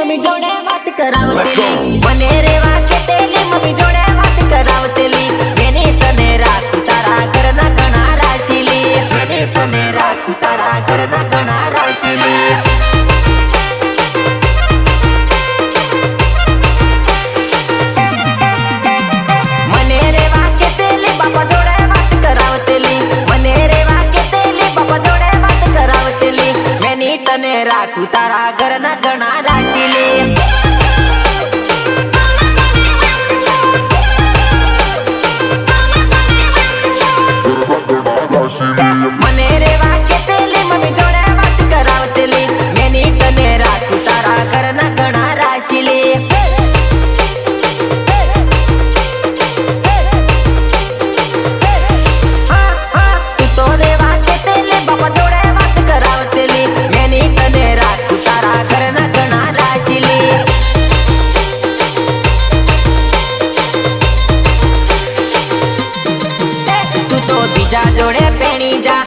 Mummy જોડે વાત કરાવતેલી મને રેવા કેતેલી મમ્મી જોડે વાત કરાવતેલી. મેને તને રાખું તારા ઘરના કણા રાશીલી. મેને તને રાખું તારા ઘરના રાખું તારા ઘરના ઘણા લે મને બીજા જોડે પેણી જા.